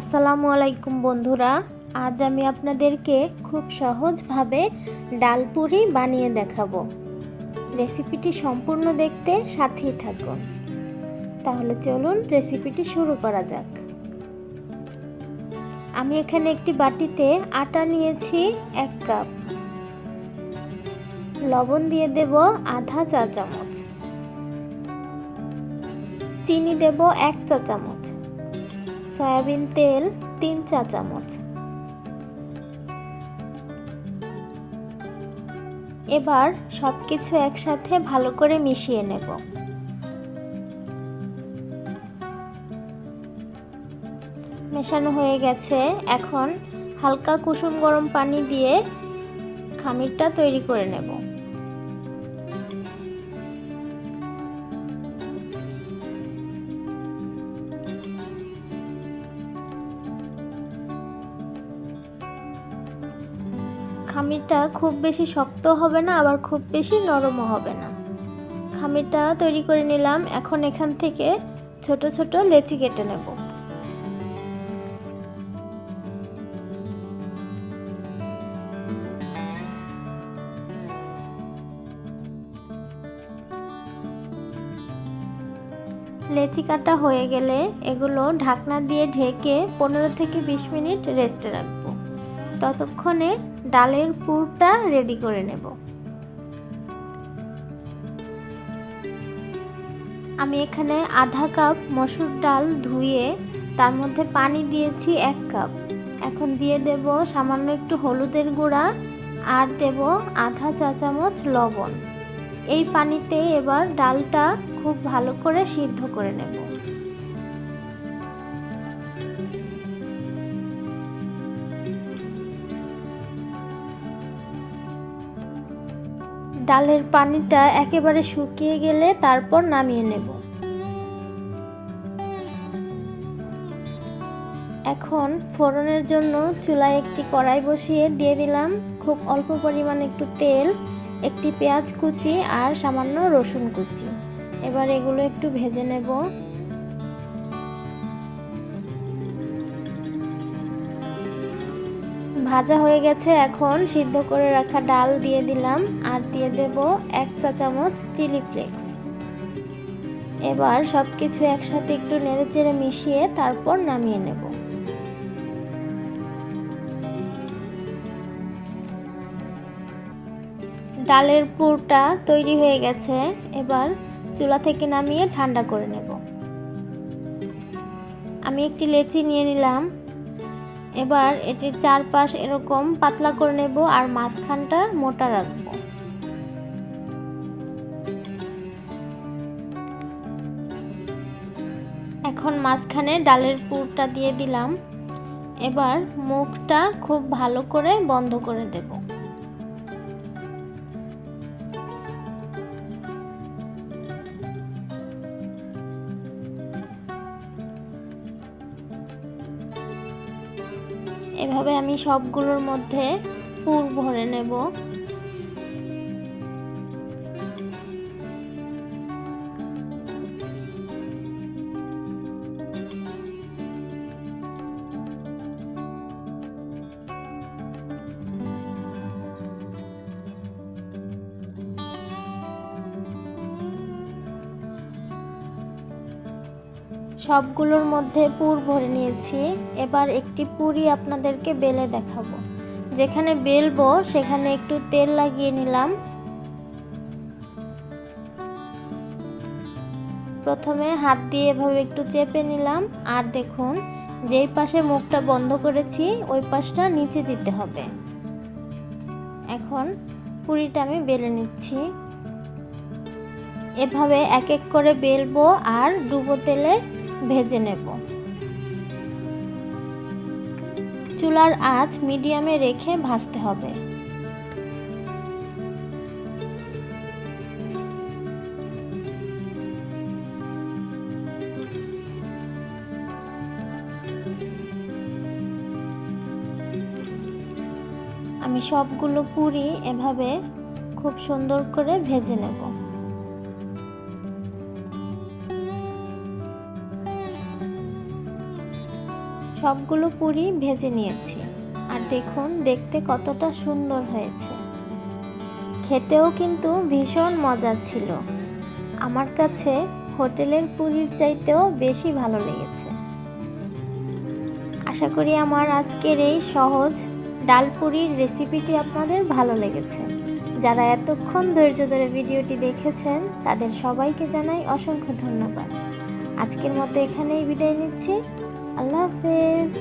আসসালামু আলাইকুম বন্ধুরা, আজ আমি আপনাদেরকে খুব সহজভাবে ডাল পুরি বানিয়ে দেখাবো। রেসিপিটি সম্পূর্ণ দেখতে সাথেই থাকুন। তাহলে চলুন রেসিপিটি শুরু করা যাক। আমি এখানে একটি বাটিতে আটা নিয়েছি এক কাপ। লবণ দিয়ে দেব আধা চা চামচ। চিনি দেব এক চা চামচ। সয়াবিন তেল তিন চা চামচ। এবার সব কিছু একসাথে ভালো করে মিশিয়ে নেব। মেশানো হয়ে গেছে। এখন হালকা কুসুম গরম পানি দিয়ে খামিরটা তৈরি করে নেব। খামিরটা খুব বেশি শক্ত হবে না, আবার খুব বেশি নরমও হবে না। খামিরটা তৈরি করে নিলাম, এখন এখান থেকে ছোট ছোট লেচি কেটে নেব। লেচি কাটা হয়ে গেলে এগুলো ঢাকনা দিয়ে ঢেকে পনেরো থেকে বিশ মিনিট রেস্টে রাখব। ততক্ষণে ডালের পুরটা রেডি করে নেব। আমি এখানে আধা কাপ মসুর ডাল ধুয়ে তার মধ্যে পানি দিয়েছি এক কাপ। এখন দিয়ে দেব সামান্য একটু হলুদের গুঁড়া আর দেব আধা চা চামচ লবণ। এই পানিতে এবার ডালটা খুব ভালো করে সিদ্ধ করে নেব। ডালের পানিটা একেবারে শুকিয়ে গেলে তারপর নামিয়ে নেব। এখন ফোড়নের জন্য চুলায় একটি কড়াই বসিয়ে দিয়ে দিলাম খুব অল্প পরিমাণ একটু তেল, একটি পেঁয়াজ কুচি আর সামান্য রসুন কুচি। এবার এগুলো একটু ভেজে নেব। ভাজা হয়ে গেছে, এখন সিদ্ধ করে রাখা ডাল দিয়ে দিলাম আর দিয়ে দেব এক চা চামচ চিলি ফ্লেক্স। এবার সব কিছু একসাথে একটু নেড়ে চেড়ে মিশিয়ে তারপর নামিয়ে নেব। ডালের পুরটা তৈরি হয়ে গেছে, এবার চুলা থেকে নামিয়ে ঠান্ডা করে নেব। আমি একটি লেচি নিয়ে নিলাম এবার এটির চারপাশ এরকম পাতলা করে নেব আর মাঝখানটা মোটা রাখব। এখন মাঝখানে ডালের পুরটা দিয়ে দিলাম। এবার মুখটা খুব ভালো করে বন্ধ করে দেব। এভাবে আমি সবগুলোর মধ্যে পুর ভরে নেব। সবগুলোর মধ্যে পুর ভরে নিয়েছি। এবার একটি পুরি আপনাদেরকে বেলে দেখাবো। যেখানে বেলবো, সেখানে একটু তেল লাগিয়ে নিলাম। প্রথমে হাত দিয়ে এভাবে একটু চেপে নিলাম। আর দেখুন, যেই পাশে মুখটা বন্ধ করেছি, ওই পাশটা নিচে দিতে হবে। এখন পুরিটা আমি বেলে নিচ্ছি। এভাবে এক এক করে বেলবো আর ডুবো তেলে ভেজে নেব। চুলার আঁচ মিডিয়ামে রেখে ভাজতে হবে। আমি সবগুলো পুরি এভাবে খুব সুন্দর করে ভেজে নেব। সবগুলো পুরি ভেজে নিয়েছি। আর দেখুন, দেখতে কতটা সুন্দর হয়েছে। খেতেও কিন্তু ভীষণ মজার ছিল। আমার কাছে হোটেলের পুরীর চাইতেও বেশি ভালো লেগেছে। আশা করি আমার আজকের এই সহজ ডাল পুরির রেসিপিটি আপনাদের ভালো লেগেছে। যারা এতক্ষণ ধৈর্য ধরে ভিডিওটি দেখেছেন, তাদের সবাইকে জানাই অসংখ্য ধন্যবাদ। আজকের মতো এখানেই বিদায় নিচ্ছি। আল্লাহ হাফেজ